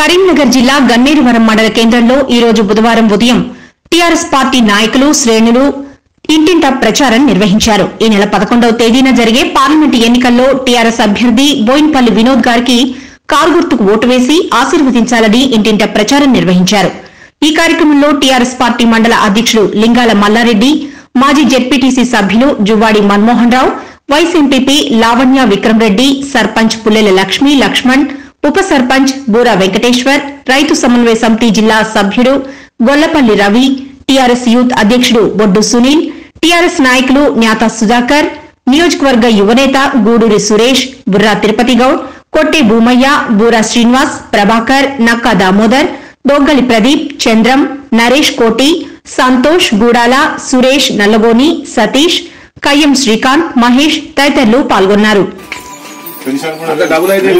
కరీంనగర్ జిల్లా గన్నేరువరం మండల కేంద్రంలో ఈ రోజు బుధవారం ఉదయం టీఆర్ఎస్ పార్టీ నాయకులు శ్రేణులు ఇంటింటా ప్రచారం నిర్వహించారు. ఈ నెల పదకొండవ తేదీన జరిగే పార్లమెంటు ఎన్నికల్లో టీఆర్ఎస్ అభ్యర్థి బోయిన్పల్లి వినోద్ గారికి కారు గుర్తుకు ఓటు వేసి ఆశీర్వదించాలని ఇంటింటా ప్రచారం నిర్వహించారు. ఈ కార్యక్రమంలో టీఆర్ఎస్ పార్టీ మండల అధ్యక్షుడు లింగాల మల్లారెడ్డి మాజీ జెడ్పీటీసీ సభ్యులు జువ్వాడి మన్మోహన్ రావు వైస్ ఎంపీపీ లావణ్య విక్రమరెడ్డి సర్పంచ్ పుల్లెల లక్ష్మి లక్ష్మణ్ ఉప సర్పంచ్ బూరా వెంకటేశ్వర్ రైతు సమన్వయ సమితి జిల్లా సభ్యుడు గొల్లపల్లి రవి టీఆర్ఎస్ యూత్ అధ్యక్షుడు బొడ్డు సునీల్ టీఆర్ఎస్ నాయకులు న్యాత సుధాకర్ నియోజకవర్గ యువనేత గూడూరి సురేష్ బుర్రా తిరుపతి గౌడ్ కొట్టే భూమయ్య బూరా శ్రీనివాస్ ప్రభాకర్ నక్కా దామోదర్ దొగ్గలి ప్రదీప్ చంద్రం నరేష్ కోటి సంతోష్ గూడాల సురేష్ నల్లగోని సతీష్ కయ్యం శ్రీకాంత్ మహేష్ తదితరులు పాల్గొన్నారు. డబుల్ అయితే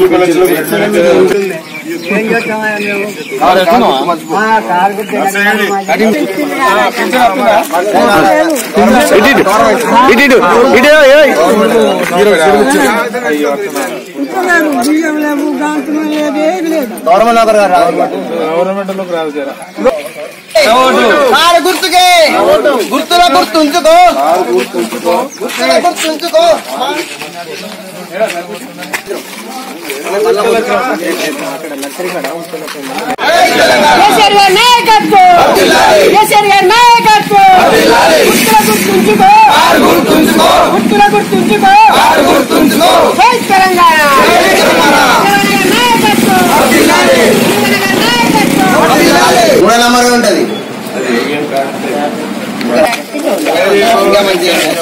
బియ్యం లేవు గాంతులు లేదు గుర్తుకే. గుర్తుల గుర్తుంచుకో గుర్తుల గుర్తుంచుకో కేసీఆర్ గారి నాయకత్వం కేసీఆర్ గారి నాయకత్వం గుర్తుల గుర్తుంచుకో గుర్తుల గుర్తుంచుకో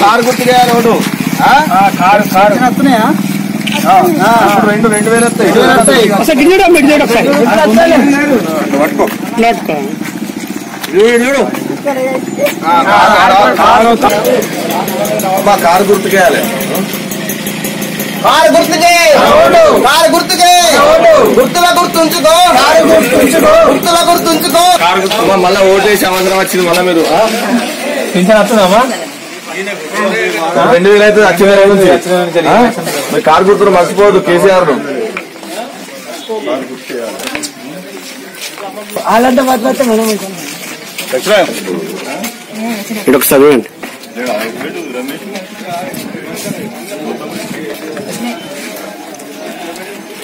కారు గుర్తుగా రోడ్డు? Car car. రెండు రెండు వేలు వస్తాయి. పట్టుకో. మా కారు కారు గుర్తుకే. కారు. గుర్తుకే. గుర్తుల గుర్తుంచుకో. గుర్తుల గుర్తుంచుకో. మళ్ళీ ఓటేసి అవసరం వచ్చింది మళ్ళీ మీరు రెండు వేలు అయితే వచ్చే వేల నుంచి ఆ? మరి కారు గుర్తులు మర్చిపోవద్దు కేసీఆర్ను. వాళ్ళంతా మనం ఒకసారి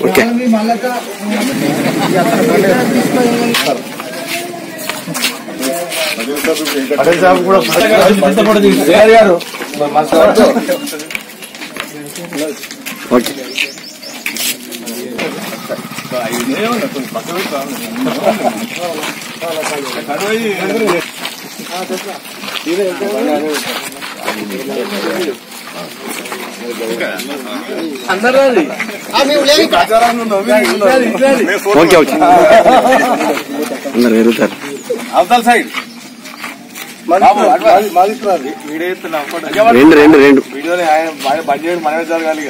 ఓకే. పటేల్ సాబ్ కూడా కేసీఆర్ గారు ఓకే ఓకే ఓకే అందరు ఎరుగుతారు అవతల సైడ్ రెండు రెండు రెండు. వీడియోని ఆయన బడ్జెట్ మనమే జరగాలి.